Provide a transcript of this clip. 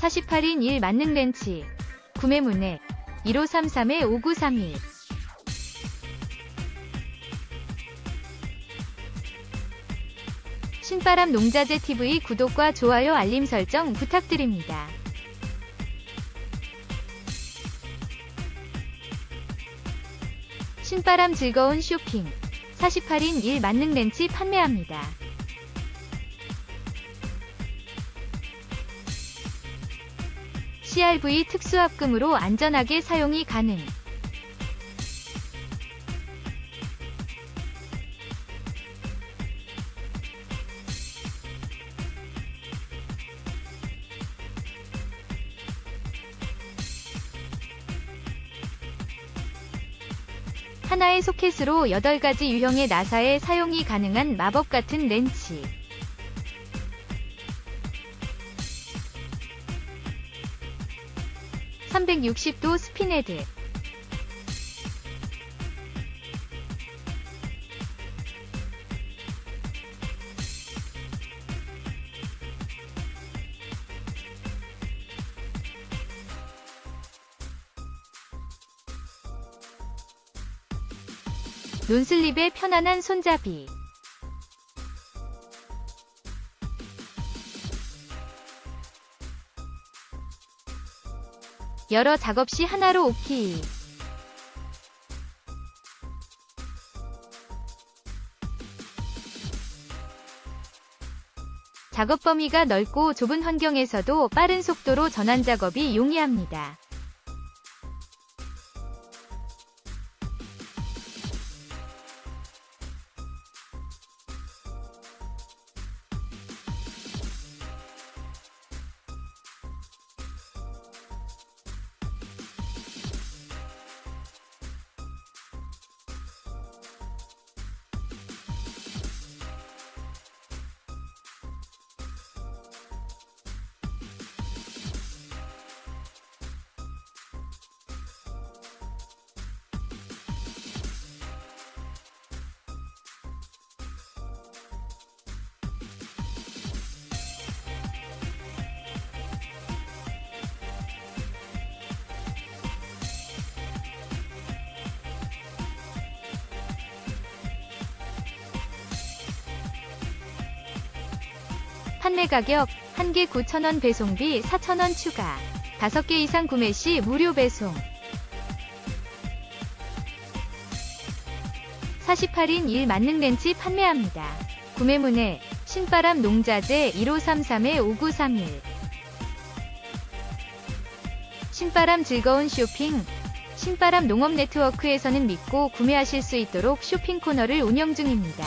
48인 1 만능 렌치. 구매 문의 1533-5931. 신바람 농자재 TV 구독과 좋아요 알림 설정 부탁드립니다. 신바람 즐거운 쇼핑. 48인 1 만능 렌치 판매합니다. CRV 특수합금으로 안전하게 사용이 가능. 하나의 소켓으로 8가지 유형의 나사에 사용이 가능한 마법 같은 렌치. (360도) 스피네드. 논슬립의 편안한 손잡이 여러 작업 시 하나로 오키 작업 범위가 넓고 좁은 환경에서도 빠른 속도로 전환 작업이 용이합니다. 판매 가격 1개 9,000원 배송비 4,000원 추가 5개 이상 구매 시 무료 배송 48인 1 만능 렌치 판매합니다. 구매 문의 신바람 농자재 1533-5931 신바람 즐거운 쇼핑 신바람 농업 네트워크에서는 믿고 구매하실 수 있도록 쇼핑 코너를 운영 중입니다.